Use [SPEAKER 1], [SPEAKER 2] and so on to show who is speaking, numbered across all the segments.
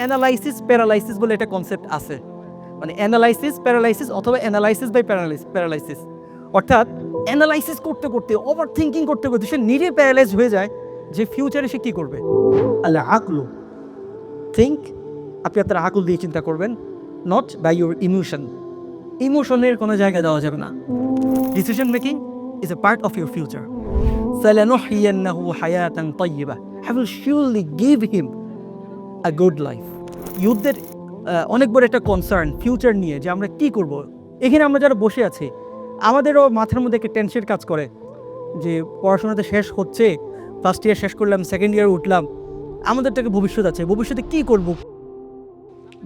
[SPEAKER 1] Analysis paralysis বলে একটা concept আছে। মানে অ্যানালাইসিস প্যারালাইসিস অথবা অ্যানালাইসিস বাই প্যারালাইস প্যারালাইসিস অর্থাৎ অ্যানালাইসিস করতে করতে ওভার থিঙ্কিং করতে করতে সে নিজে প্যারালাইজ হয়ে যায় যে ফিউচারে সে কী করবে। আল্লাহ আকলু। থিঙ্ক আপনি আপনার আকল দিয়ে চিন্তা করবেন নট বাই ইউর ইমোশন ইমোশনের কোনো জায়গা দেওয়া যাবে না। Decision making is a part of your future সালানুহিয়ান্নাহু হায়াতান তাইয়্যিবা। Have will surely give him a good life ইউথদের অনেক বড় একটা কনসার্ন ফিউচার নিয়ে যে আমরা কি করব। এখানে আমরা যারা বসে আছি, আমাদেরও মাথার মধ্যে একটা টেনশন কাজ করে যে পড়াশোনাতে শেষ হচ্ছে ফার্স্ট ইয়ার শেষ করলাম সেকেন্ড ইয়ার উঠলাম আমাদের তো ভবিষ্যৎ আছে, ভবিষ্যতে কি করব?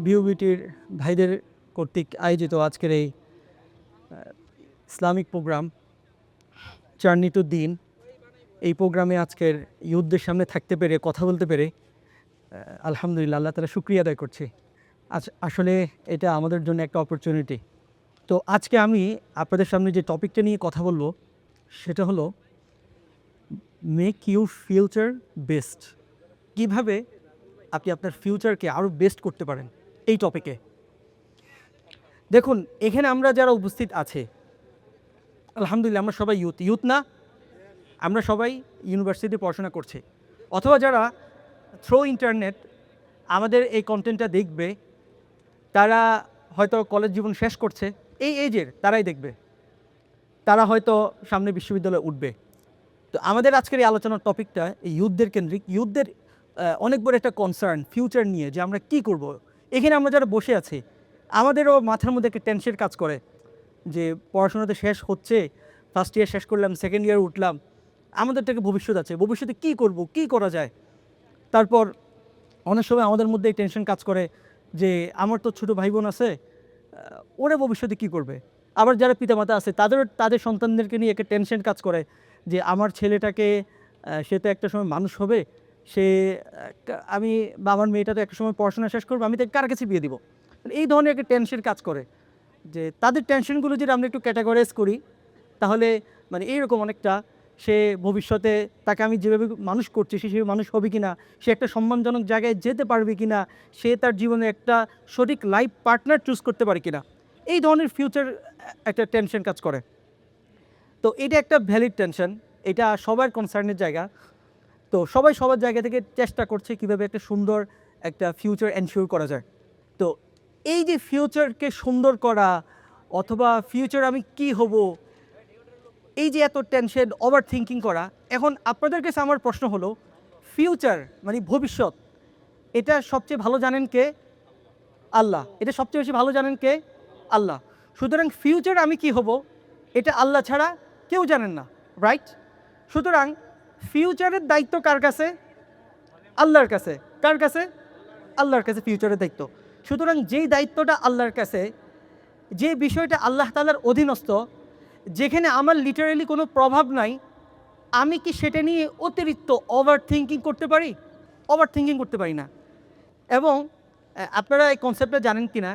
[SPEAKER 1] বিউবিটির ভাইদের কর্তৃক আয়োজিত আজকের এই ইসলামিক প্রোগ্রাম চার্নি টু দিন, এই প্রোগ্রামে আজকের ইউথদের সামনে থাকতে পেরে, কথা বলতে পেরে আলহামদুলিল্লাহ, আল্লাহ তালা শুক্রিয়া আদায় করছি। আসলে এটা আমাদের জন্য একটা অপরচুনিটি তো আজকে আমি আপনাদের সামনে যে টপিকটা নিয়ে কথা বলব, সেটা হলো মেক ইউ ফিউচার বেস্ট কীভাবে আপনি আপনার ফিউচারকে আরও বেস্ট করতে পারেন এই টপিকে দেখুন, এখানে আমরা যারা উপস্থিত আছে, আলহামদুলিল্লাহ আমরা সবাই ইউথ ইউথ না, আমরা সবাই ইউনিভার্সিটি পড়াশোনা করছি। অথবা যারা থ্রো ইন্টারনেট আমাদের এই কন্টেন্টটা দেখবে, তারা হয়তো কলেজ জীবন শেষ করছে, এই এজের তারাই দেখবে। তারা হয়তো সামনে বিশ্ববিদ্যালয়ে উঠবে। তো আমাদের আজকের এই আলোচনার টপিকটা এই ইউথদের কেন্দ্রিক ইউথদের অনেক বড় একটা কনসার্ন ফিউচার নিয়ে, যে আমরা কি করব। এখানে আমরা যারা বসে আছি, আমাদেরও মাথার মধ্যে একটা টেনশন কাজ করে, যে পড়াশোনাতে শেষ হচ্ছে ফার্স্ট ইয়ার শেষ করলাম সেকেন্ড ইয়ার উঠলাম আমাদের থেকে ভবিষ্যৎ আছে, ভবিষ্যতে কি করব, কি করা যায়? তারপর অনেক সময় আমাদের মধ্যে এই টেনশন কাজ করে যে, আমার তো ছোটো ভাই বোন আছে ওরা ভবিষ্যতে কি করবে? আবার যারা পিতামাতা আছে, তাদের তাদের সন্তানদেরকে নিয়ে একটা টেনশন কাজ করে যে, আমার ছেলেটাকে সে তো একটা সময় মানুষ হবে, সে আমি বা আমার মেয়েটা তো একটা সময় পড়াশোনা শেষ করব, আমি তাকে কার কাছে বিয়ে দিব? এই ধরনের একটা টেনশন কাজ করে যে, তাদের টেনশনগুলো যদি আমরা একটু ক্যাটাগরাইজ করি, তাহলে মানে এইরকম অনেকটা সে ভবিষ্যতে তাকে আমি যেভাবে মানুষ করছি, সে সেভাবে মানুষ হবে কি না সে একটা সম্মানজনক জায়গায় যেতে পারবে কি না সে তার জীবনে একটা সঠিক লাইফ পার্টনার চুজ করতে পারে কি না এই ধরনের ফিউচার একটা টেনশন কাজ করে। তো এটা একটা ভ্যালিড টেনশন এটা সবার কনসার্নের জায়গা। তো সবাই সবার জায়গা থেকে চেষ্টা করছে কীভাবে একটা সুন্দর একটা ফিউচার এনশিওর করা যায়। তো এই যে ফিউচারকে সুন্দর করা, অথবা ফিউচার আমি কি হব এই যে এত টেনশন ওভার থিঙ্কিং করা, এখন আপনাদের কাছে আমার প্রশ্ন হলো ফিউচার মানে ভবিষ্যৎ, এটা সবচেয়ে ভালো জানেন কে? আল্লাহ। এটা সবচেয়ে বেশি ভালো জানেন কে? আল্লাহ। সুতরাং ফিউচার আমি কি হব? এটা আল্লাহ ছাড়া কেউ জানেন না রাইট সুতরাং ফিউচারের দায়িত্ব কার কাছে? আল্লাহর কাছে। কার কাছে? আল্লাহর কাছে ফিউচারের দায়িত্ব। সুতরাং যেই দায়িত্বটা আল্লাহর কাছে, যে বিষয়টা আল্লাহ তালার অধীনস্থ যেখানে আমার লিটারেলি কোনো প্রভাব নাই, আমি কি সেটা নিয়ে অতিরিক্ত ওভার থিঙ্কিং করতে পারি? ওভার থিঙ্কিং করতে পারি না। এবং আপনারা এই কনসেপ্টটা জানেন কি না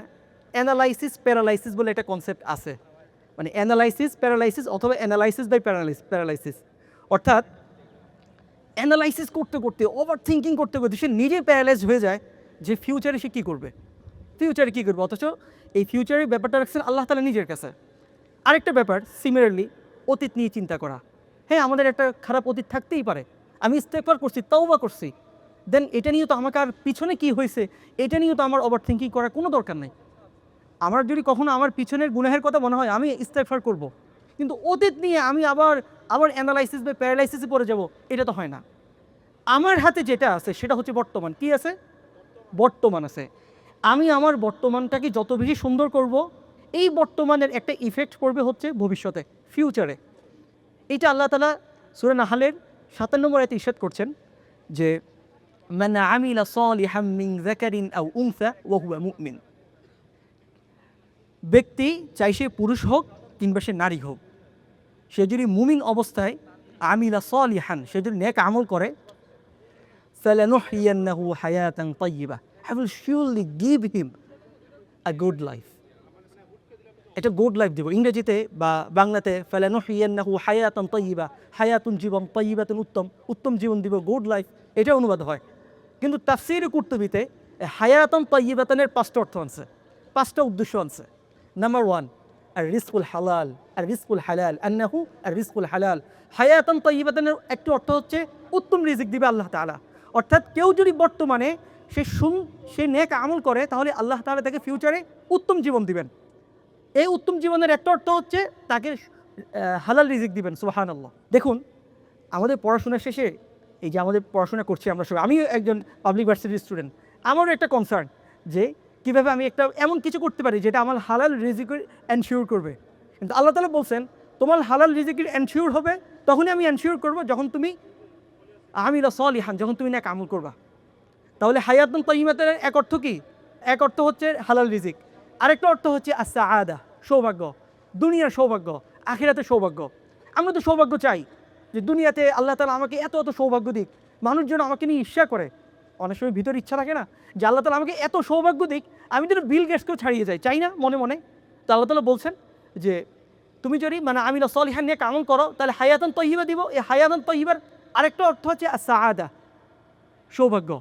[SPEAKER 1] অ্যানালাইসিস প্যারালাইসিস বলে একটা কনসেপ্ট আছে। মানে অ্যানালাইসিস প্যারালাইসিস অথবা অ্যানালাইসিস বাই প্যারালাইসিস প্যারালাইসিস অর্থাৎ অ্যানালাইসিস করতে করতে ওভার থিঙ্কিং করতে করতে সে নিজে প্যারালাইজ হয়ে যায় যে ফিউচারে সে কী করবে? ফিউচারে কী করবে? অথচ এই ফিউচারের ব্যাপারটা রাখছেন আল্লাহ তালা নিজের কাছে। আরেকটা ব্যাপার সিমিলারলি অতীত নিয়ে চিন্তা করা। হ্যাঁ আমাদের একটা খারাপ অতীত থাকতেই পারে। আমি ইস্তেকবার করছি তাও বা করছি। দেন এটা নিয়ে তো আমাকে আর পিছনে কি হয়েছে, এটা নিয়ে তো আমার ওভার থিঙ্কিং করার কোনো দরকার নেই। আমার যদি কখনো আমার পিছনের গুনাহের কথা মনে হয়, আমি ইস্তেকফার করব। কিন্তু অতীত নিয়ে আমি আবার আবার অ্যানালাইসিস বা প্যারালাইসিসে পড়ে যাব, এটা তো হয় না। আমার হাতে যেটা আছে, সেটা হচ্ছে বর্তমান। কি আছে? বর্তমান আছে। আমি আমার বর্তমানটাকে যত বেশি সুন্দর করব এই বর্তমানের একটা ইফেক্ট পড়বে হচ্ছে ভবিষ্যতে ফিউচারে এইটা আল্লাহ তালা সুরে নাহালের সাতান্ন নম্বর এতে ইস্যাত করছেন যে মান আমিলা সালিহাম মিন যাকারিন আও উনসা ওয়া হুয়া মুমিন ব্যক্তি চাই সে পুরুষ হোক কিংবা সে নারী হোক সে যদি মুমিন অবস্থায় আমিলা সলিহান সে যদি নেক আমল করে فلنحيينه حياة طيبة I will surely give him a good life এটা গুড লাইফ দিব। ইংরেজিতে বা বাংলাতে ফেলানুহিয়ান্নাহু হায়াতন তৈবা হায়াতুন জীবন তৈবাতুন উত্তম উত্তম জীবন দিব গুড লাইফ এটা অনুবাদ হয়। কিন্তু তাফসির কুর্তুবিতে হায়াতন তৈবাতানের পাঁচটা অর্থ আনছে পাঁচটা উদ্দেশ্য আনছে নাম্বার ওয়ান আর রিস্কুল হালাল আর রিস্কুল হালাল, আন্নাহু আর রিস্কুল হালাল। হায়াতন তৈবাতানের একটি অর্থ হচ্ছে উত্তম রিজিক দিবে আল্লাহ তাআলা। অর্থাৎ কেউ যদি বর্তমানে সে সুন, সে নেক আমল করে, তাহলে আল্লাহ তালা তাকে ফিউচারে উত্তম জীবন দিবেন। এই উত্তম জীবনের একটা অর্থ হচ্ছে তাকে হালাল রিজিক দিবেন সুবাহান আল্লাহ দেখুন, আমাদের পড়াশোনা শেষে, এই যে আমাদের পড়াশোনা করছি আমরা সবাই, আমিও একজন পাবলিক ভার্সিটির স্টুডেন্ট আমারও একটা কনসার্ন যে কীভাবে আমি একটা এমন কিছু করতে পারি যেটা আমার হালাল রিজিকের এনশিওর করবে। কিন্তু আল্লাহ তালা বলছেন, তোমার হালাল রিজিকের এনশিওর হবে, তখনই আমি এনশিওর করব যখন তুমি আমি আমিরা সলিহান, যখন তুমি না আমল করবা। তাহলে হায়াতুন তৈমাতের এক অর্থ কি? এক অর্থ হচ্ছে হালাল রিজিক। আরেকটা অর্থ হচ্ছে আচ্ছা আদা সৌভাগ্য। দুনিয়ার সৌভাগ্য আখিরাতে সৌভাগ্য। আমরা তো সৌভাগ্য চাই যে দুনিয়াতে আল্লাহ তালা আমাকে এত এত সৌভাগ্য দিক মানুষজন আমাকে নিয়ে ঈর্ষা করে। অনেক সময় ভিতরে ইচ্ছা থাকে না যে আল্লাহ তালা আমাকে এত সৌভাগ্য দিক, আমি যেন বিল গেটসকেও ছাড়িয়ে যাই। চাই না মনে মনে? তো আল্লাহ তালা বলছেন যে, তুমি যদি মানে আমিলা সলিহান নিয়ে কামল করো, তাহলে হায়াতন তহিবা দিব। এই হায়াতন তহিবার আরেকটা অর্থ হচ্ছে আদা সৌভাগ্য।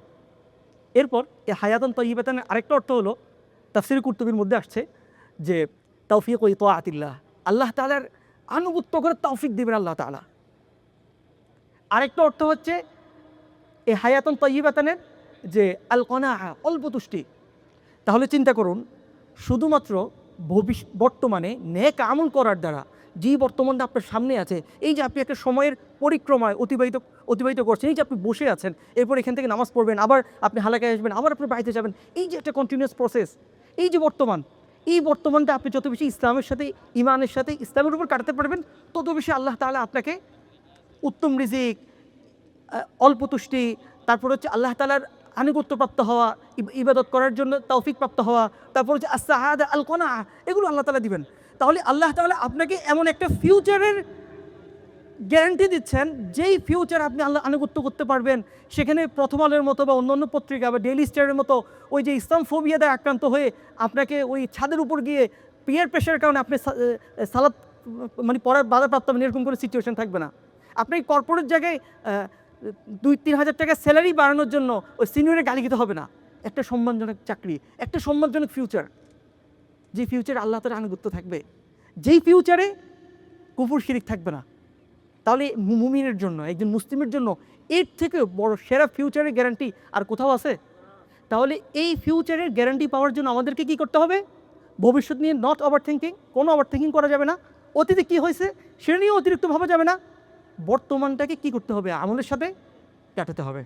[SPEAKER 1] এরপর এই হায়াতন তৈবাতানের আরেকটা অর্থ হলো তাফসির কুর্তুবির মধ্যে আসছে যে তৌফিক ওই তোয়াতিল্লাহ আল্লাহ তালার আনুগত্য করে তৌফিক দিবেন আল্লাহ তালা আরেকটা অর্থ হচ্ছে এই হায়াতন তৈবাতানের যে আল কনা অল্প তুষ্টি। তাহলে চিন্তা করুন, শুধুমাত্র ভবিষ্য বর্তমানে নেক আমল করার দ্বারা যেই বর্তমানটা আপনার সামনে আছে, এই যে আপনি একটা সময়ের পরিক্রমায় অতিবাহিত অতিবাহিত করছেন, এই যে আপনি বসে আছেন, এরপর এখান থেকে নামাজ পড়বেন, আবার আপনি হালাকায় আসবেন, আবার আপনি বাড়িতে যাবেন, এই যে একটা কন্টিনিউয়াস প্রসেস এই যে বর্তমান, এই বর্তমানটা আপনি যত বেশি ইসলামের সাথে, ইমানের সাথে ইসলামের উপর কাটাতে পারবেন, তত বেশি আল্লাহ তাআলা আপনাকে উত্তম রিজিক অল্প তুষ্টি, তারপর হচ্ছে আল্লাহ তালার আনুগত্যপ্রাপ্ত হওয়া ইবাদত করার জন্য তৌফিক প্রাপ্ত হওয়া, তারপর হচ্ছে আসাহাদ আল কনা এগুলো আল্লাহ তালা দিবেন। তাহলে আল্লাহ তালা আপনাকে এমন একটা ফিউচারের গ্যারান্টি দিচ্ছেন, যেই ফিউচার আপনি আল্লাহ আনুগত্য করতে পারবেন, সেখানে প্রথম আলোর মতো বা অন্যান্য পত্রিকা বা ডেইলি স্টারের মতো ওই যে ইসলাম ফোবিয়াতে আক্রান্ত হয়ে আপনাকে ওই ছাদের উপর গিয়ে পিয়ার প্রেশারের কারণে আপনি সালাদ মানে পড়ার বাধাপ্রাপ্ত হবেন এরকম কোনো সিচুয়েশন থাকবে না। আপনি কর্পোরেট জায়গায় দুই, তিন হাজার টাকা স্যালারি বাড়ানোর জন্য ওই সিনিয়রের গালি খেতে হবে না। একটা সম্মানজনক চাকরি, একটা সম্মানজনক ফিউচার যে ফিউচারে আল্লাহ তার আনুগত্য থাকবে, যেই ফিউচারে কুপুর শিরিক থাকবে না। তাহলে মুমিনের জন্য, একজন মুসলিমের জন্য এর থেকে বড় সেরা ফিউচারের গ্যারান্টি আর কোথাও আছে? তাহলে এই ফিউচারের গ্যারান্টি পাওয়ার জন্য আমাদেরকে কি করতে হবে? ভবিষ্যৎ নিয়ে নট ওভার থিঙ্কিং কোনো ওভার থিঙ্কিং করা যাবে না। অতীতে কী হয়েছে সেটা নিয়েও অতিরিক্ত ভাবা যাবে না। বর্তমানটাকে কি করতে হবে? আমলের সাথে কাটাতে হবে।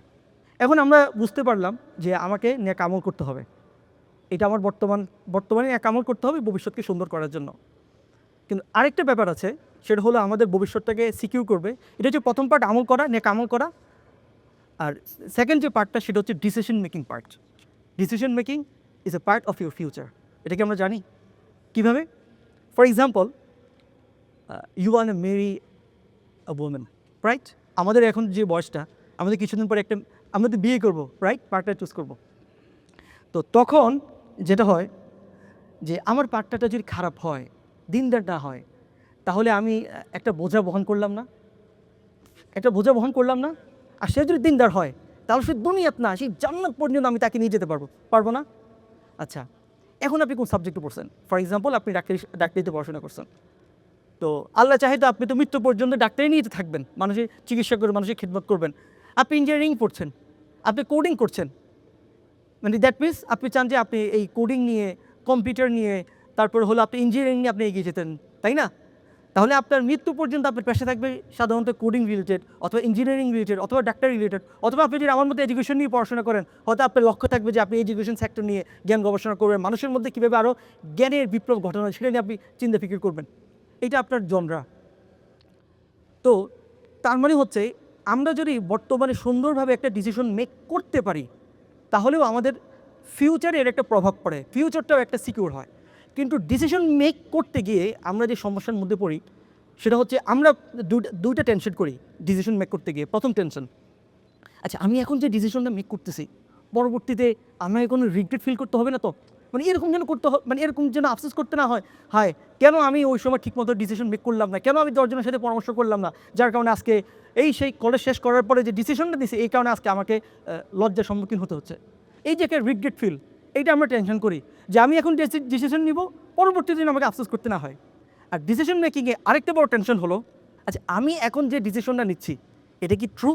[SPEAKER 1] এখন আমরা বুঝতে পারলাম যে আমাকে নেক আমল করতে হবে। এটা আমার বর্তমান, বর্তমানে এক আমল করতে হবে ভবিষ্যৎকে সুন্দর করার জন্য। কিন্তু আরেকটা ব্যাপার আছে সেটা হলো আমাদের ভবিষ্যৎটাকে সিকিউর করবে। এটা হচ্ছে প্রথম পার্ট আমল করা, নেক আমল করা। আর সেকেন্ড যে পার্টটা সেটা হচ্ছে decision making part decision making is a part of your future এটা কি আমরা জানি। কীভাবে? For example you want a marry a woman right আমাদের এখন যে বয়সটা, আমাদের কিছুদিন পরে একটা, আমরা তো বিয়ে করব রাইট পার্টনার চুজ করব। তো তখন যেটা হয়, যে আমার পার্টনারটা যদি খারাপ হয় দিনদার না হয় তাহলে আমি একটা বোঝা বহন করলাম না। একটা বোঝা বহন করলাম না, আর সে যদি দিনদার হয়, তাহলে সে দুনিয়াত না, সেই জান্নাত পর্যন্ত আমি তাকে নিয়ে যেতে পারব পারব না। আচ্ছা এখন আপনি কোন সাবজেক্টে পড়ছেন? ফর এক্সাম্পল আপনি ডাক্তারি, ডাক্তারিতে পড়াশোনা করছেন। তো আল্লাহ চাহে তো আপনি তো মৃত্যু পর্যন্ত ডাক্তারি নিয়ে থাকবেন, মানুষের চিকিৎসা করে মানুষের খিদমত করবেন। আপনি ইঞ্জিনিয়ারিং পড়ছেন, আপনি কোডিং করছেন। মানে দ্যাট মিনস আপনি চান যে আপনি এই কোডিং নিয়ে কম্পিউটার নিয়ে, তারপর হলো আপনি ইঞ্জিনিয়ারিং নিয়ে আপনি এগিয়ে যেতেন, তাই না? তাহলে আপনার মৃত্যু পর্যন্ত আপনার পেশা থাকবে সাধারণত কোডিং রিলেটেড অথবা ইঞ্জিনিয়ারিং রিলেটেড অথবা ডাক্তার রিলেটেড অথবা আপনি যদি আমার মধ্যে এডুকেশন নিয়ে পড়াশোনা করেন, হয়তো আপনার লক্ষ্য থাকবে যে আপনি এডুকেশন সেক্টর নিয়ে জ্ঞান গবেষণা করবেন। মানুষের মধ্যে কীভাবে আরও জ্ঞানের বিপ্লব ঘটনা সেটা নিয়ে আপনি চিন্তা ফিকির করবেন। এটা আপনার জনরা তো তার মানে হচ্ছে আমরা যদি বর্তমানে সুন্দরভাবে একটা ডিসিশন মেক করতে পারি, তাহলেও আমাদের ফিউচারের একটা প্রভাব পড়ে। ফিউচারটাও একটা সিকিউর হয়। কিন্তু ডিসিশন মেক করতে গিয়ে আমরা যে সমস্যার মধ্যে পড়ি, সেটা হচ্ছে আমরা দুইটা টেনশন করি ডিসিশন মেক করতে গিয়ে। প্রথম টেনশন আচ্ছা আমি এখন যে ডিসিশনটা মেক করতেছি, পরবর্তীতে আমাকে কোনো রিগ্রেট ফিল করতে হবে না তো? মানে এরকম যেন করতে মানে এরকম যেন আফসোস করতে না হয়, হায়, কেন আমি ওই সময় ঠিকমতো ডিসিশন মেক করলাম না? কেন আমি দশজনের সাথে পরামর্শ করলাম না? যার কারণে আজকে এই সেই কলেজ শেষ করার পরে যে ডিসিশনটা দিছে, এই কারণে আজকে আমাকে লজ্জার সম্মুখীন হতে হচ্ছে। এই যে একটা রিগ্রেট ফিল এইটা আমরা টেনশন করি যে আমি এখন ডিসিশন নিব পরবর্তী দিন আমাকে আফসোস করতে না হয়। আর ডিসিশন মেকিংয়ে আরেকটা বড় টেনশন হলো আচ্ছা আমি এখন যে ডিসিশনটা নিচ্ছি, এটা কি ট্রু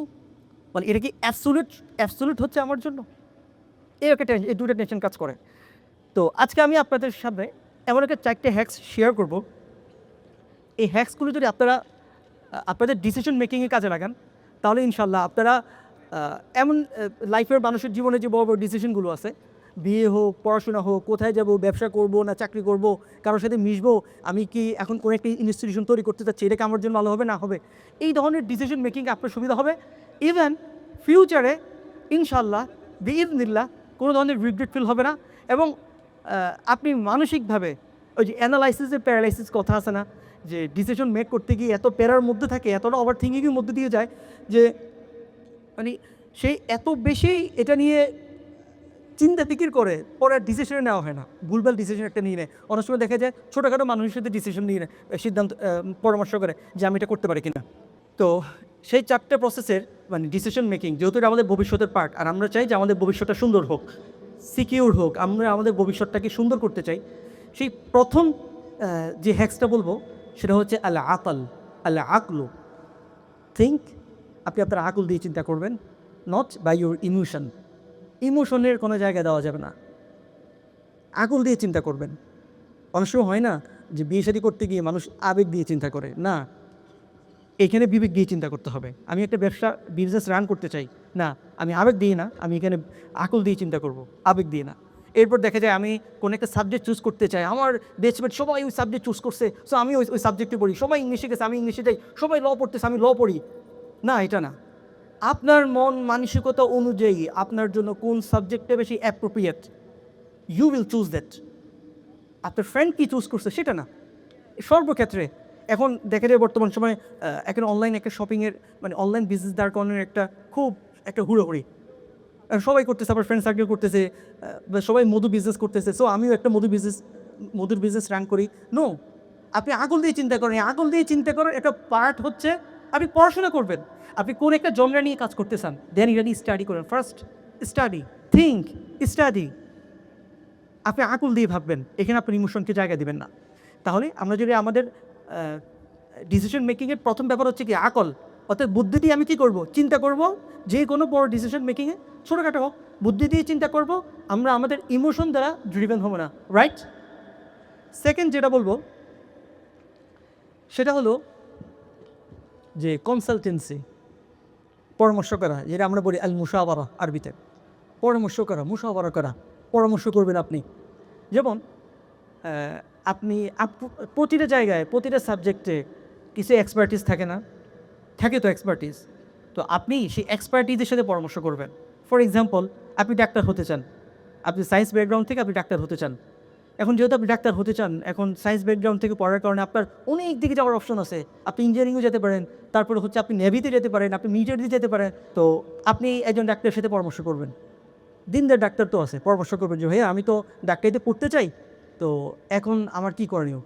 [SPEAKER 1] মানে এটা কি অ্যাবসোলিউট অ্যাবসোলিউট হচ্ছে আমার জন্য? এই একটা টেনশন এই দুটো টেনশন কাজ করে। তো আজকে আমি আপনাদের সামনে এমন একটা চারটে হ্যাক্স শেয়ার করব। এই হ্যাক্সগুলো যদি আপনারা আপনাদের ডিসিশন মেকিংয়ে কাজে লাগান, তাহলে ইনশাল্লাহ আপনারা এমন লাইফের মানুষের জীবনে যে বড় বড় ডিসিশনগুলো আছে বিয়ে হোক, পড়াশোনা হোক, কোথায় যাব, ব্যবসা করব না চাকরি করব, কারোর সাথে মিশবো, আমি কি এখন কোনো একটা ইনস্টিটিউশন তৈরি করতে চাচ্ছি, এটা কি আমার জন্য ভালো হবে? না হবে। এই ধরনের ডিসিশন মেকিং আপনার সুবিধা হবে। ইভেন ফিউচারে ইনশাল্লাহ বিইদনিল্লাহ, কোনো ধরনের রিগ্রেট ফিল হবে না। এবং আপনি মানসিকভাবে, ওই যে অ্যানালাইসিসের প্যারালাইসিস কথা আছে না, যে ডিসিশন মেক করতে গিয়ে এত প্যারার মধ্যে থাকে, এতটা ওভার থিঙ্কিংয়ের মধ্যে দিয়ে যায়, যে মানে সেই এত বেশি এটা নিয়ে চিন্তা ফিকির করে, পরে ডিসিশন নেওয়া হয় না। ভুলভাল ডিসিশন একটা নিয়ে নেয়। অনেক সময় দেখা যায়, ছোটোখাটো মানুষের সাথে ডিসিশন নিয়ে নেয় সিদ্ধান্ত পরামর্শ করে যে আমি এটা করতে পারি কিনা। তো সেই চারটে প্রসেসের মানে ডিসিশন মেকিং যেহেতু এটা আমাদের ভবিষ্যতের পার্ট আর আমরা চাই যে আমাদের ভবিষ্যৎটা সুন্দর হোক সিকিউর হোক, আমরা আমাদের ভবিষ্যৎটাকে সুন্দর করতে চাই, সেই প্রথম যে হ্যাক্সটা বলব, সেটা হচ্ছে আল্লাহ আকাল আল্লাহ আকলু থিঙ্ক আপনি আপনার আকুল দিয়ে চিন্তা করবেন নট বাই ইউর ইমোশন ইমোশনের কোনো জায়গা দেওয়া যাবে না। আকুল দিয়ে চিন্তা করবেন। অনেক সময় হয় না যে বিয়ে শাদী করতে গিয়ে মানুষ আবেগ দিয়ে চিন্তা করে। না, এখানে বিবেক দিয়ে চিন্তা করতে হবে। আমি একটা ব্যবসা বিজনেস রান করতে চাই। না, আমি আবেগ দিই না, আমি এখানে আকুল দিয়ে চিন্তা করব, আবেগ দিয়ে না। এরপর দেখা যায় আমি কোনো একটা সাবজেক্ট চুজ করতে চাই। আমার বেচমেট সবাই ওই সাবজেক্ট চুজ করছে সো আমি ওই ওই সাবজেক্টে পড়ি। সবাই ইংলিশে গেছে আমি ইংলিশে যাই। সবাই ল পড়তেছে, আমি ল পড়ি। না, এটা না। আপনার মন মানসিকতা অনুযায়ী আপনার জন্য কোন সাবজেক্টটা বেশি appropriate you will choose that আপনার ফ্রেন্ড কী চুজ করছে সেটা না। সর্বক্ষেত্রে, এখন দেখা যায় বর্তমান সময়ে এখন অনলাইন একটা শপিংয়ের মানে অনলাইন বিজনেস দাঁড় করানোর একটা খুব একটা হুড়োহুড়ি। সবাই করতেছে, আবার ফ্রেন্ড সার্কেল করতেছে সবাই মধু বিজনেস করতেছে সো আমিও একটা মধু বিজনেস মধুর বিজনেস রান করি। নো আপনি আগুল দিয়ে চিন্তা করেন আগুল দিয়ে চিন্তা করার একটা পার্ট হচ্ছে আপনি পড়াশোনা করবেন। আপনি কোন একটা জমরা নিয়ে কাজ করতে চান দেন ইরানি স্টাডি করেন। ফার্স্ট স্টাডি থিঙ্ক স্টাডি আপনি আকুল দিয়ে ভাববেন, এখানে আপনি ইমোশনকে জায়গা দিবেন না। তাহলে আমরা যদি আমাদের ডিসিশন মেকিংয়ের প্রথম ব্যাপার হচ্ছে কি, আকল। অর্থাৎ বুদ্ধি দিয়ে আমি কি করব? চিন্তা করব, যে কোনো বড় ডিসিশন মেকিংয়ে ছোটোখাটো হোক, বুদ্ধি দিয়ে চিন্তা করব, আমরা আমাদের ইমোশন দ্বারা ড্রিভেন হব না। রাইট সেকেন্ড যেটা বলব, সেটা হলো যে কনসালটেন্সি পরামর্শ করা, যেটা আমরা বলি আল মুশাওয়ারা আরবিতে। পরামর্শ করা, মুশাওয়ারা করা, পরামর্শ করবেন আপনি। যেমন আপনি আপ- প্রতিটা জায়গায়, প্রতিটা সাবজেক্টে কিছু এক্সপার্টিস থাকে না? থাকে তো এক্সপার্টিস তো আপনি সেই এক্সপার্টিসের সাথে পরামর্শ করবেন। ফর এক্সাম্পল আপনি ডাক্তার হতে চান। আপনি সায়েন্স ব্যাকগ্রাউন্ড থেকে আপনি ডাক্তার হতে চান। এখন যেহেতু আপনি ডাক্তার হতে চান, এখন সায়েন্স ব্যাকগ্রাউন্ড থেকে পড়ার কারণে আপনার অনেক দিকে যাওয়ার অপশন আছে। আপনি ইঞ্জিনিয়ারিংও যেতে পারেন, তারপরে হচ্ছে আপনি নেভিতে যেতে পারেন, আপনি মিলিটারিতে যেতে পারেন। তো আপনি একজন ডাক্তারের সাথে পরামর্শ করবেন। দিনদার ডাক্তার তো আছে, পরামর্শ করবেন যে, ভাইয়া, আমি তো ডাক্তারিতে পড়তে চাই, তো এখন আমার কি করণীয়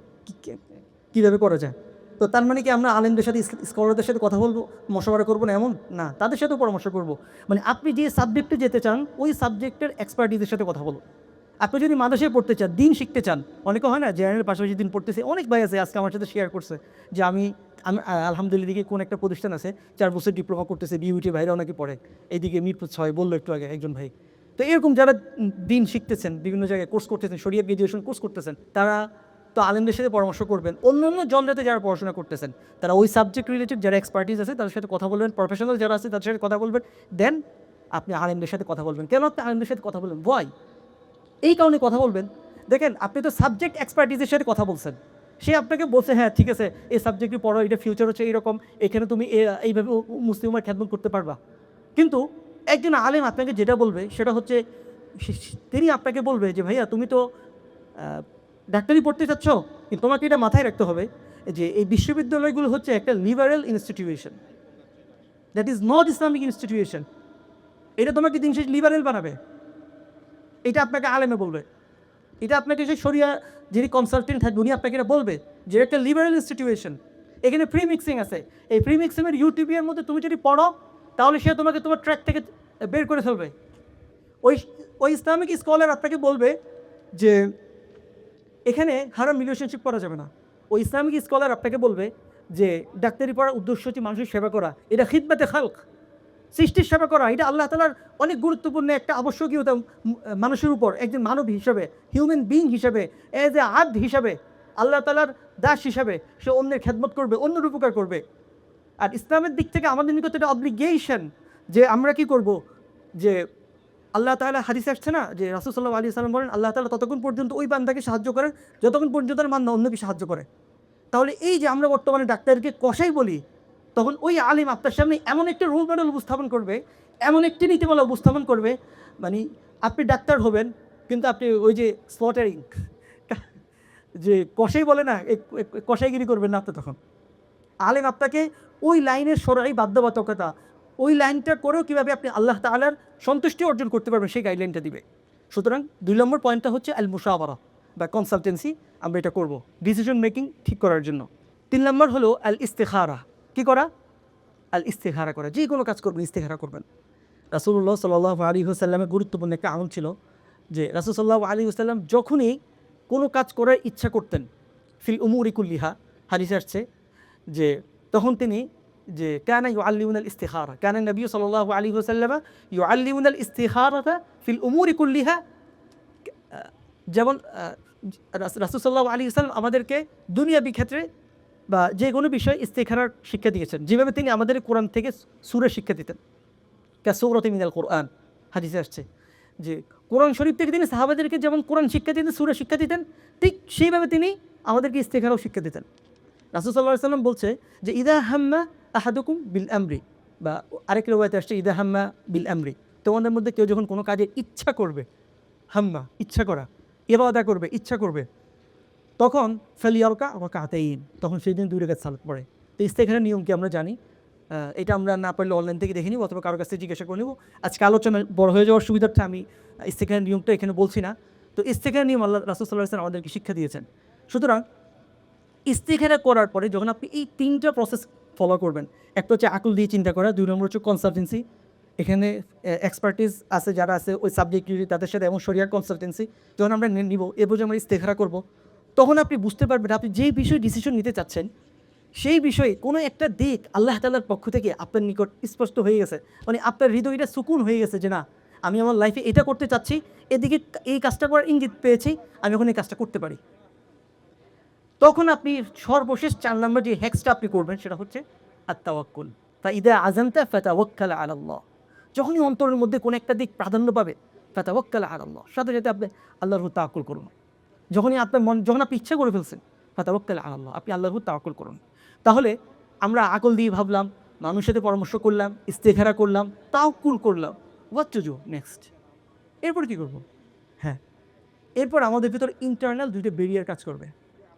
[SPEAKER 1] কীভাবে করা যায়? তো তার মানে কি আমরা আলেমদের সাথে স্কলারদের সাথে কথা বলব, মশওয়ারা করব না এমন? না, তাদের সাথেও পরামর্শ করব। মানে আপনি যে সাবজেক্টে যেতে চান, ওই সাবজেক্টের এক্সপার্টিসের সাথে কথা বলুন। আপনি যদি মাদ্রাসায় পড়তে চান, দিন শিখতে চান, অনেকে হয় না জেনারেল পাশাপাশি দিন পড়তেছে, অনেক ভাই আছে আজকে আমার সাথে শেয়ার করছে যে আমি আমি আলহামদুলিল্লাহ দিকে কোন একটা প্রতিষ্ঠান আছে, চার বছর ডিপ্লোমা করতেছে বিউটি ভাইরা অনেকে পড়ে। এইদিকে মিরপুর ছয় বলল একটু আগে একজন ভাই। তো এরকম যারা দিন শিখতেছেন, বিভিন্ন জায়গায় কোর্স করতেছেন শরিয়া গ্রাজুয়েশন কোর্স করতেছেন, তারা তো আলেমদের সাথে পরামর্শ করবেন। অন্য অন্য জনরাতে যারা পড়াশোনা করতেছেন, তারা ওই সাবজেক্ট রিলেটেড যারা এক্সপার্টিস আছে, তাদের সাথে কথা বলবেন প্রফেশনাল যারা আছে, তাদের সাথে কথা বলবেন দেন আপনি আলেমদের সাথে কথা বলবেন। কেন আপনি আলেমদের সাথে কথা বলবেন? ভয় এই কারণে কথা বলবেন। দেখেন, আপনি তো সাবজেক্ট এক্সপার্টিসের সাথে কথা বলছেন। সে আপনাকে বলছে হ্যাঁ ঠিক আছে, এই সাবজেক্টে পড়ো, এটা ফিউচার হচ্ছে এইরকম, এখানে তুমি এইভাবে মুসলিমের খ্যাতমত করতে পারবা। কিন্তু একজন আলেম আপনাকে যেটা বলবে, সেটা হচ্ছে তিনি আপনাকে বলবে যে, ভাইয়া, তুমি তো ডাক্তারি পড়তে চাচ্ছ, কিন্তু তোমাকে এটা মাথায় রাখতে হবে যে, এই বিশ্ববিদ্যালয়গুলো হচ্ছে একটা liberal institution that is not Islamic institution এটা তোমাকে দিন শেষ লিবারেল বানাবে। এটা আপনাকে আলেমে বলবে। এটা আপনাকে যে শরিয়া যিনি কনসালটেন্ট থাকবে, উনি আপনাকে এটা বলবে যে একটা লিবারেল ইনস্টিটিউশন এখানে প্রি মিক্সিং আছে। এই প্রি মিক্সিংয়ের ইউটিউবের মধ্যে তুমি যদি পড়ো, তাহলে সে তোমাকে তোমার ট্র্যাক থেকে বের করে ফেলবে। ওই ওই ইসলামিক স্কলার আপনাকে বলবে যে এখানে হারাম রিলেশনশিপ করা যাবে না। ওই ইসলামিক স্কলার আপনাকে বলবে যে ডাক্তারি পড়ার উদ্দেশ্য হচ্ছে মানুষের সেবা করা। এটা খিদমাতে খালক। সৃষ্টির সেবা করা, এটা আল্লাহ তালার অনেক গুরুত্বপূর্ণ একটা আবশ্যকীয়তা মানুষের উপর, একজন মানব হিসাবে হিউম্যান বিং হিসাবে এজ এ আদ হিসাবে, আল্লাহ তালার দাস হিসাবে, সে অন্যের খেদমত করবে, অন্যের উপকার করবে। আর ইসলামের দিক থেকে আমাদের নিকট এটা অব্লিগেশন যে আমরা কি করব? যে আল্লাহ তালা হাদিস আসছে না? যে রাসুসাল্লাহ আলী সাল্লাম বলেন, আল্লাহ তালা ততক্ষণ পর্যন্ত ওই বান্দাকে সাহায্য করেন, যতক্ষণ পর্যন্ত তার অন্যকে সাহায্য করে। তাহলে এই যে আমরা বর্তমানে ডাক্তারকে কষাই বলি তখন ওই আলিম আপনার সামনে এমন একটা রোল মডেল উপস্থাপন করবে, এমন একটি নীতিমালা উপস্থাপন করবে মানে আপনি ডাক্তার হবেন, কিন্তু আপনি ওই যে স্লটারিং যে কষাই বলে না কষাইগিরি করবেন না আপনি তখন। আলেম আপনাকে ওই লাইনের সরাই বাধ্যবাধকতা, ওই লাইনটা করেও কীভাবে আপনি আল্লাহ তালার সন্তুষ্টি অর্জন করতে পারবেন সেই গাইডলাইনটা দিবে। সুতরাং দুই নম্বর পয়েন্টটা হচ্ছে আল মুশাওয়ারা বা কনসালটেন্সি আমরা এটা করব। ডিসিশন মেকিং ঠিক করার জন্য। তিন নম্বর হলো আল ইস্তেখারা কী করা? আল ইস্তেখারা করা। যে কোনো কাজ করবেন, ইস্তেখারা করবেন। রাসুল্লাহ সাল্লাহ আলী হুসাল্লামের গুরুত্বপূর্ণ একটা আমল ছিল যে রাসুল সাল্লাহ আলী হুসাল্লাম যখনই কোনো কাজ করার ইচ্ছা করতেন, ফিল উমুরিকুল্লিহা হাদিস আসছে যে তখন তিনি যে কেন ইউ আল্লিউনাল ইস্তেখারা, কেন নবী সাল্লাহ আলী হুসাল্লামা ইউ আল্লিউনাল ইস্তেখারাতা ফিল উমুরিকুল্লিহা যেমন রাসুসাল্লাহ আলী ইসলাম আমাদেরকে দুনিয়াবি ক্ষেত্রে বা যে কোনো বিষয়ে ইস্তেখারার শিক্ষা দিয়েছেন। যেভাবে তিনি আমাদের কোরআন থেকে সুরের শিক্ষা দিতেন। ক্যাসৌরতে মিনাল কোরআন। হাদিসে আসছে যে, কোরআন শরীফ থেকে তিনি সাহাবাদেরকে যেমন কোরআন শিক্ষা দিতেন সুরের শিক্ষা দিতেন, ঠিক সেইভাবে তিনি আমাদেরকে ইস্তেখারাও শিক্ষা দিতেন। রাসুসাল্লাহ সাল্লাম বলছে যে, ইদা হাম্মা আহাদুকুম বিল আমরি। বা আরেক রেওয়ায়তে আসছে, ইদা হাম্মা বিল আমরি। তোমাদের মধ্যে কেউ যখন কোনো কাজের ইচ্ছা করবে, হাম্মা, ইচ্ছা করা এবাদা করবে, ইচ্ছা করবে তখন ফেলিয়ালকা আমাকে আতেইন তখন সেই দিন দুই রেখাত সালাত পড়ে। তো ইস্তেখানের নিয়ম কি আমরা জানি? এটা আমরা না পারলে অনলাইন থেকে দেখে নিব অথবা কারোর কাছ জিজ্ঞাসা করে নিব। আজকে আলোচনা বড় হয়ে যাওয়ার সুবিধার্থে আমি ইস্তেখানের নিয়মটা এখানে বলছি না। তো ইস্তেখানের নিয়ম আল্লাহ রাসুসাল্লাহ ইসলাম আমাদেরকে শিক্ষা দিয়েছেন। সুতরাং ইস্তেখারা করার পরে যখন আপনি এই তিনটা প্রসেস ফলো করবেন, একটা হচ্ছে আকুল দিয়ে চিন্তা করা, দুই নম্বর হচ্ছে কনসালটেন্সি এখানে এক্সপার্টিস আছে, যারা আছে ওই সাবজেক্ট তাদের সাথে এমন শরিয়ার কনসালটেন্সি যখন আমরা নিব, এ বুঝে আমরা ইস্তেখারা করব। তখন আপনি বুঝতে পারবেন, আপনি যেই বিষয়ে ডিসিশন নিতে চাচ্ছেন, সেই বিষয়ে কোনো একটা দিক আল্লাহ তালার পক্ষ থেকে আপনার নিকট স্পষ্ট হয়ে গেছে। মানে আপনার হৃদয়টা সুকুন হয়ে গেছে যে না, আমি আমার লাইফে এটা করতে চাচ্ছি, এদিকে এই কাজটা করার ইঙ্গিত পেয়েছি, আমি এখন এই কাজটা করতে পারি। তখন আপনি সর্বশেষ চার নম্বর যে হ্যাক্সটা আপনি করবেন, সেটা হচ্ছে আত্মাওয়াক্কুল তা ইদা আজামতা ফাতাওয়াক্কাল আলাল্লাহ। যখনই অন্তরের মধ্যে কোনো একটা দিক প্রাধান্য পাবে, ফাতাওয়াক্কাল আলাল্লাহ। সাথে সাথে আপনি আল্লাহর তাওয়াক্কুল করুন। যখনই আপনার মন যখন আপনি ইচ্ছা করে ফেলছেন, ফাতাওয়াক্কাল আল্লাহ, আপনি আল্লাহর তাওয়াক্কুল করুন। তাহলে আমরা আকল দিয়ে ভাবলাম, মানুষের সাথে পরামর্শ করলাম, ইস্তেখারা করলাম তাওকুল করলাম হোয়াট টু ডু নেক্সট এরপর কী করব? হ্যাঁ এরপর আমাদের ভিতর ইন্টারনাল দুইটা বেরিয়ার কাজ করবে।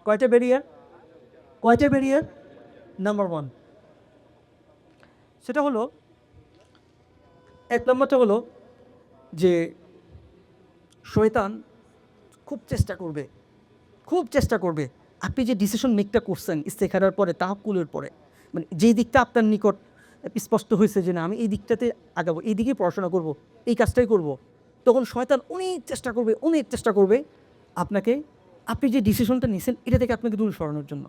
[SPEAKER 1] কয়টা বেরিয়ার কয়টা বেরিয়ার নাম্বার ওয়ান সেটা হলো, এক নম্বরটা হলো যে শয়তান খুব চেষ্টা করবে। খুব চেষ্টা করবে। আপনি যে ডিসিশন মেকটা করছেন ইস্তেখারার পরে তাহকুলের পরে মানে যেই দিকটা আপনার নিকট স্পষ্ট হয়েছে যে না, আমি এই দিকটাতে আগাবো, এই দিকেই পড়াশোনা করব, এই কাজটাই করব, তখন শয়তান অনেক চেষ্টা করবে, অনেক চেষ্টা করবে আপনাকে, আপনি যে ডিসিশনটা নিয়েছেন, এটা থেকে আপনাকে দূরে সরানোর জন্য।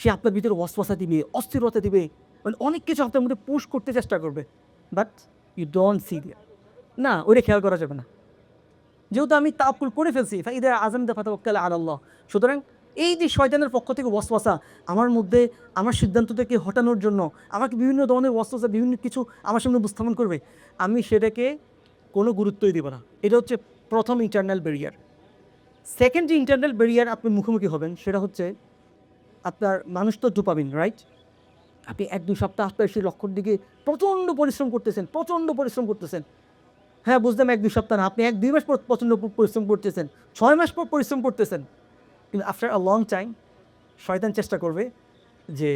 [SPEAKER 1] সে আপনার ভিতরে ওয়াসওয়াসা দিবে, অস্থিরতা দিবে মানে অনেক কিছু আপনার মধ্যে পুশ করতে চেষ্টা করবে বাট ইউ ডোন্ট সি না, ওইটা খেয়াল করা যাবে না। যেহেতু আমি তাকুল করে ফেলছি, ফাইদা আজম দা ফাতাওয়াক্কাল আল্লাহ। সুতরাং এই যে শয়তানের পক্ষ থেকে ওয়াসওয়াসা, আমার মধ্যে আমার সিদ্ধান্ত থেকে হটানোর জন্য, আমাকে বিভিন্ন ধরনের ওয়াসওয়াসা, বিভিন্ন কিছু আমার সামনে উপস্থাপন করবে, আমি সেটাকে কোনো গুরুত্বই দেবো না। এটা হচ্ছে প্রথম ইন্টারনাল ব্যারিয়ার সেকেন্ড যে ইন্টারনাল ব্যারিয়ার আপনি মুখোমুখি হবেন, সেটা হচ্ছে আপনার মানুষ তো ডোপামিন রাইট আপনি এক দুই সপ্তাহ আপনার সেই লক্ষ্যর দিকে প্রচণ্ড পরিশ্রম করতেছেন, প্রচণ্ড পরিশ্রম করতেছেন। হ্যাঁ বুঝলাম এক দুই সপ্তাহ না। আপনি এক দুই মাস পর প্রচণ্ড পরিশ্রম করতেছেন। ছয় মাস পর পরিশ্রম করতেছেন। কিন্তু আফটার আ লং টাইম শয়তান চেষ্টা করবে যে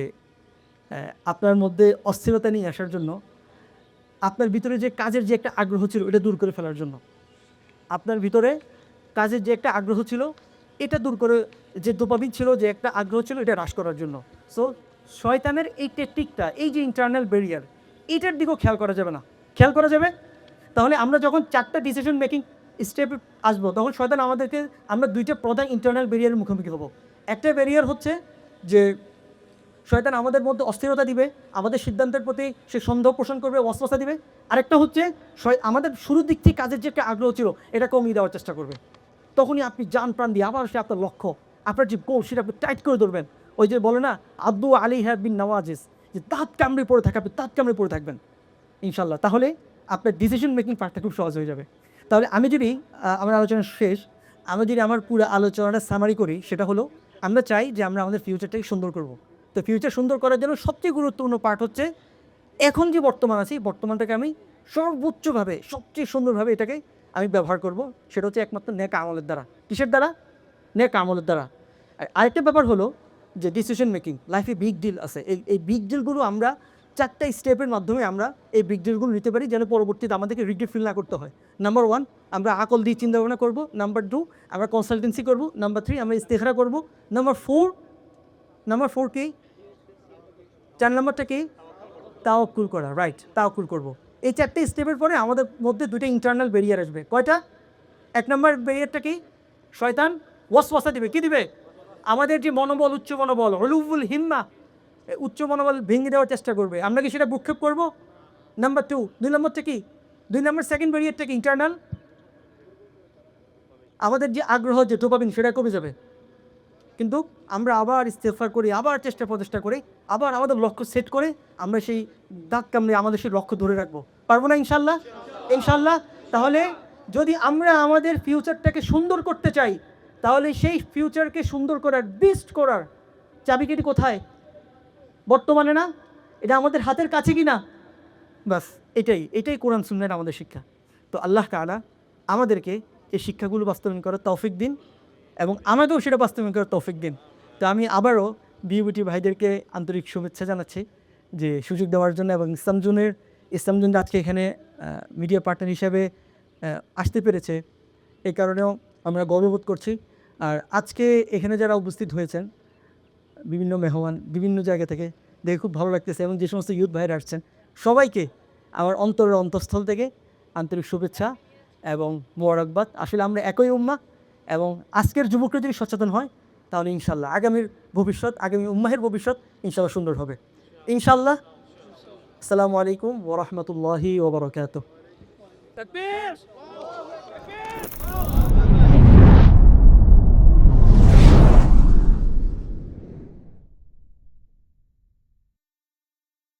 [SPEAKER 1] আপনার মধ্যে অস্থিরতা নিয়ে আসার জন্য, আপনার ভিতরে যে কাজের যে একটা আগ্রহ ছিল, এটা দূর করে ফেলার জন্য। আপনার ভিতরে কাজের যে একটা আগ্রহ ছিল, এটা দূর করে, যে দোপামিন ছিল যে একটা আগ্রহ ছিল, এটা হ্রাস করার জন্য। সো শয়তানের এই টেকটিকটা এই যে ইন্টারনাল ব্যারিয়ার এইটার দিকেও খেয়াল করা যাবে না। খেয়াল করা যাবে তাহলে আমরা যখন চারটা ডিসিশন মেকিং স্টেপ আসব, তখন শয়তান আমাদেরকে, আমরা দুইটা প্রধান ইন্টারনাল ব্যারিয়ারের মুখোমুখি হব। একটা ব্যারিয়ার হচ্ছে যে শয়তান আমাদের মধ্যে অস্থিরতা দিবে, আমাদের সিদ্ধান্তের প্রতি সে সন্দেহ পোষণ করবে অস্বস্থা দিবে। আরেকটা হচ্ছে আমাদের শুরুর দিক থেকে কাজের যে একটা আগ্রহ ছিল, এটা কমিয়ে দেওয়ার চেষ্টা করবে। তখনই আপনি যান প্রাণ দিয়ে আবার সে আপনার লক্ষ্য, আপনার যে গোল সেটা আপনি টাইট করে ধরবেন। ওই যে বলে না আব্দু আলী হ্যাভ বিন নওয়াজিস, যে দাঁত কামড়ে পড়ে থাকে আপনি কামড়ে পড়ে থাকবেন ইনশাল্লাহ তাহলে আপনার ডিসিশন মেকিং পার্টটা খুব সহজ হয়ে যাবে। তাহলে আমি যদি আমার আলোচনা শেষ, আমি যদি আমার পুরো আলোচনাটা সামারি করি, সেটা হলো আমরা চাই যে আমরা আমাদের ফিউচারটাকে সুন্দর করব। তো ফিউচার সুন্দর করার জন্য সবচেয়ে গুরুত্বপূর্ণ পার্ট হচ্ছে এখন যে বর্তমান আছি, বর্তমানটাকে আমি সর্বোচ্চভাবে, সবচেয়ে সুন্দরভাবে এটাকে আমি ব্যবহার করব। সেটা হচ্ছে একমাত্র নেক আমলের দ্বারা। কিসের দ্বারা? নেক আমলের দ্বারা। আর আরেকটা ব্যাপার হলো যে ডিসিশন মেকিং লাইফে বিগ ডিল আছে। এই এই বিগ ডিলগুলো আমরা চারটা স্টেপের মাধ্যমে আমরা এই বিগ ডিলগুলো নিতে পারি, যেন পরবর্তীতে আমাদেরকে রিগ্রেট ফিল না করতে হয়। নাম্বার ওয়ান আমরা আকল দিয়ে চিন্তা ভাবনা করব। নাম্বার টু আমরা কনসালটেন্সি করব। নাম্বার থ্রি আমরা ইস্তেখারা করব। নাম্বার ফোর নাম্বার ফোর কি, চার নম্বরটা কি? তাওকুল করা রাইট তাওকুল করব। এই চারটে স্টেপের পরে আমাদের মধ্যে দুটো ইন্টারনাল ব্যারিয়ার আসবে। কয়টা? এক নম্বর ব্যারিয়ারটা কি? শয়তান, ওয়াসওয়াসা দিবে। কি দিবে? আমাদের যে মনোবল, উচ্চ মনোবল হলুবুল হিম্মা উচ্চ মনোবল ভেঙে দেওয়ার চেষ্টা করবে। আমরা কি সেটা ভূক্ষেপ করব? নাম্বার টু দুই নম্বরটা কি? দুই নম্বর সেকেন্ড ব্যারিয়ারটা কি? ইন্টারনাল আমাদের যে আগ্রহ যে ডোপামিন সেটা কমে যাবে। কিন্তু আমরা আবার ইস্তেফার করি, আবার চেষ্টা প্রচেষ্টা করি, আবার আমাদের লক্ষ্য সেট করে আমরা সেই দাগ কামড়ে আমাদের সেই লক্ষ্য ধরে রাখব। পারব না ইনশাল্লাহ ইনশাল্লাহ তাহলে যদি আমরা আমাদের ফিউচারটাকে সুন্দর করতে চাই, তাহলে সেই ফিউচারকে সুন্দর করার বেস্ট করার চাবিকাঠি কোথায়? বর্তমানে না, এটা আমাদের হাতের কাছে কি না? বাস, এটাই এটাই কোরআন সুন্নের আমাদের শিক্ষা। তো আল্লাহ তাআলা আমাদেরকে এই শিক্ষাগুলো বাস্তবায়ন করার তৌফিক দিন এবং আমাকেও সেটা বাস্তবায়ন করার তৌফিক দিন। তো আমি আবারও বিউটি ভাইদেরকে আন্তরিক শুভেচ্ছা জানাচ্ছি যে সুযোগ দেওয়ার জন্য এবং ইসলামজুনের ইসলামজুন আজকে এখানে মিডিয়া পার্টনার হিসাবে আসতে পেরেছে। এই কারণেও আমরা গর্ববোধ করছি। আর আজকে এখানে যারা উপস্থিত হয়েছেন বিভিন্ন মেহমান, বিভিন্ন জায়গা থেকে দেখে খুব ভালো লাগতেছে এবং যে সমস্ত ইউথ ভাইরা আসছেন, সবাইকে আমার অন্তরের অন্তঃস্থল থেকে আন্তরিক শুভেচ্ছা এবং মোবারকবাদ। আসলে আমরা একই উম্মা এবং আজকের যুবকরা যদি সচেতন হয়, তাহলে ইনশাল্লাহ আগামীর ভবিষ্যৎ, আগামী উম্মাহের ভবিষ্যৎ ইনশাল্লাহ সুন্দর হবে। ইনশাল্লাহ। আসসালামু আলাইকুম ওরহমতুল্লাহি ওবরকাত!